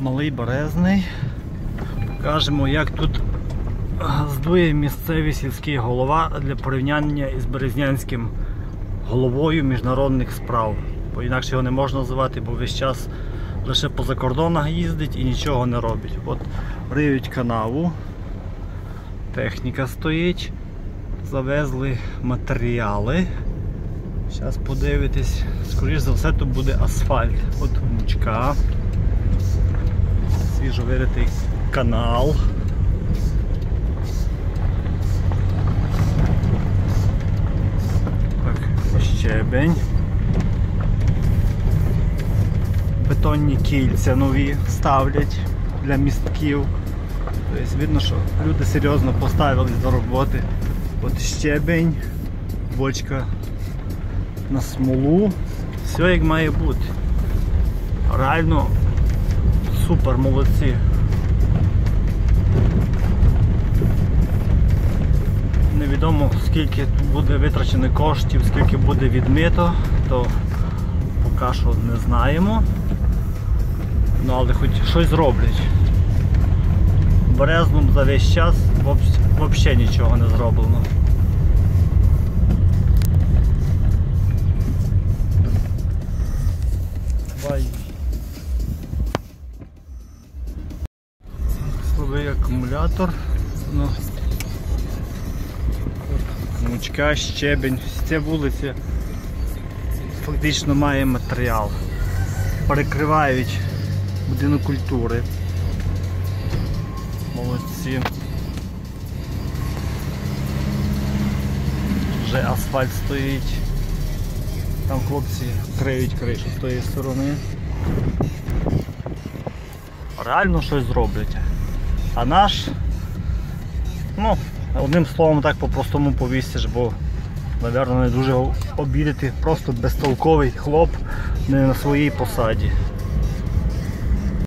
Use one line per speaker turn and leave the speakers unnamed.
Малий Березний. Покажемо, як тут здує місцевий сільський голова для порівняння із Березнянським головою міжнародних справ. Бо інакше його не можна називати, бо весь час лише по закордонах їздить і нічого не робить. От риють канаву, техніка стоїть, завезли матеріали. Зараз подивитись, скоріш за все тут буде асфальт. От мучка. Свіжовиритий канал. Так, щебень. Бетонні кільця нові ставлять для містків. Тобто видно, що люди серйозно поставились до роботи. От щебень, бочка на смолу. Все як має бути. Реально супер молодці. Невідомо скільки буде витрачено коштів, скільки буде відмито, то поки що не знаємо. Ну але хоч щось зроблять. В Березному за весь час взагалі нічого не зроблено. Акумулятор. Ну, мучка, щебень. Ця вулиця фактично має матеріал. Перекривають будинок культури. Молодці. Вже асфальт стоїть. Там хлопці криють кришу з тої сторони. Реально щось зроблять. А наш, ну, одним словом так по-простому повісиш, бо, мабуть, не дуже обідати, просто безтолковий хлоп не на своїй посаді.